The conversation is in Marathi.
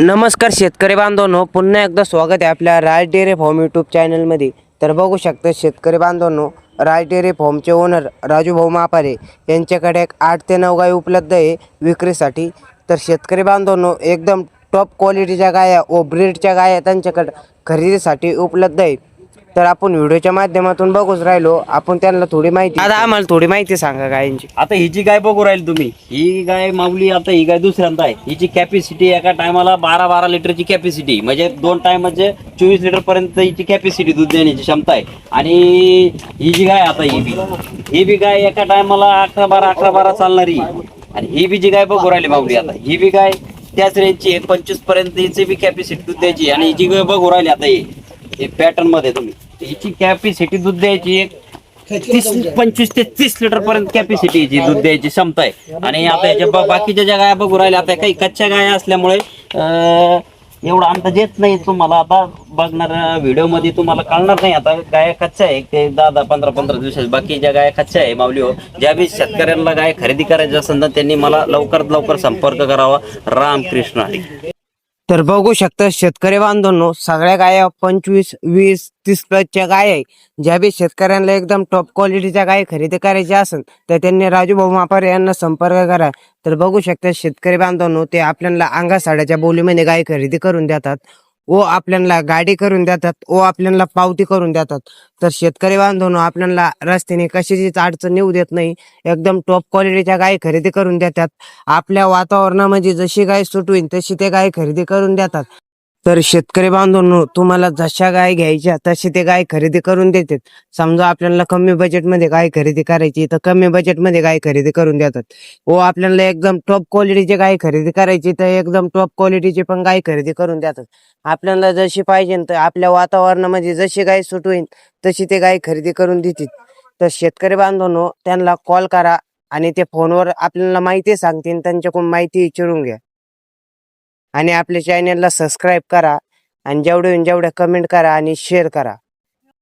नमस्कार शेतकरी बांधवांनो पुन्हा एकदा स्वागत आहे आपल्या राज डेअरी फॉर्म यूट्यूब चॅनलमध्ये तर बघू शकता शेतकरी बांधवांनो राज डेअरी फॉर्मचे ओनर राजू भाऊ मापारे यांच्याकडे एक आठ ते नऊ गाय उपलब्ध आहे विक्रीसाठी. तर शेतकरी बांधवांनो एकदम टॉप क्वालिटीच्या गाया व ब्रीडच्या गाया त्यांच्याकडे खरेदीसाठी उपलब्ध आहे. तर आपण व्हिडिओच्या माध्यमातून बघूच राहिलो. आपण त्यांना थोडी माहिती आता आम्हाला थोडी माहिती सांगा गायींची. आता ही जी गाय बघू राहील तुम्ही. ही गाय माऊली आता ही गाय दुसऱ्यांदा आहे. हिची कॅपॅसिटी एका टायमाला बारा बारा लिटरची कॅपॅसिटी म्हणजे दोन टाइम म्हणजे चोवीस लिटर पर्यंत हिची कॅपॅसिटी दूध देण्याची क्षमता आहे. आणि ही जी गाय आता ही बी. ही बी गाय एका टायमाला अकरा बारा अकरा बारा चालणारी आणि ही बी जी गाय बघू राहिली माऊली आता. ही बी गाय त्याच रेंजची आहे. पंचवीसपर्यंत हिची बी कॅपॅसिटी दूध द्यायची आणि ही जी गाय बघू राहिली आता ही. हे पॅटर्नमध्ये तुम्ही. हिची कॅपॅसिटी दूध द्यायची एक तीस पंचवीस ते तीस लिटर पर्यंत कॅपॅसिटीची दूध द्यायची क्षमता आहे आणि आता याच्या बा- बाकीच्या ज्या गाया बघू राहिल्या आता काही कच्च्या गाया असल्यामुळे अं, एवढा अंदाज येत नाही तुम्हाला. आता बघणार व्हिडिओमध्ये तुम्हाला कळणार नाही. आता गाया कच्च्या आहे ते दहा दहा पंधरा पंधरा दिवसाच्या बाकी ज्या गाया कच्च्या आहे माऊली हो ज्या बी शेतकऱ्यांना गाय खरेदी करायची असेल तर त्यांनी मला लवकरात लवकर संपर्क करावा. रामकृष्ण हरी. तर बघू शकता शेतकरी बांधवांनो सगळ्या गाया पंचवीस वीस तीस प्लसच्या गाय आहे. ज्या बी शेतकऱ्यांना एकदम टॉप क्वालिटीच्या गाय खरेदी करायच्या असेल तर त्यांनी राजू भाऊ मापारे यांना संपर्क करा. तर बघू शकता शेतकरी बांधवांनो ते आपल्याला अंगा साड्याच्या बोलीमध्ये गाय खरेदी करून देतात. व आपल्याला गाडी करून देतात व आपल्याला पावती करून देतात. तर शेतकरी बांधवांनो आपल्याला रस्त्याने कशाचीच अडचण येऊ देत नाही. एकदम टॉप क्वालिटीच्या गाय खरेदी करून देतात. आपल्या वातावरणामध्ये जशी गाय सुटवीन होईल तशी ते गाय खरेदी करून देतात. तर शेतकरी बांधवांनो तुम्हाला जशा गाय घ्यायच्या तशी ते गाय खरेदी करून देतात. समजा आपल्याला कमी बजेटमध्ये गाय खरेदी करायची तर कमी बजेटमध्ये गाय खरेदी करून देतात. व आपल्याला एकदम टॉप क्वालिटीची गाय खरेदी करायची तर एकदम टॉप क्वालिटीची पण गाय खरेदी करून देतात. आपल्याला जशी पाहिजे तर आपल्या वातावरणामध्ये जशी गाय सुट होईल तशी ते गाय खरेदी करून देतील. तर शेतकरी बांधवांनो त्यांना कॉल करा आणि ते फोनवर आपल्याला माहिती सांगतील त्यांच्याकडून माहिती विचारून घ्या. आणि आपल्या चॅनलला सबस्क्राईब करा आणि जेवढे जेवढ्या जेवढे कमेंट करा आणि शेअर करा.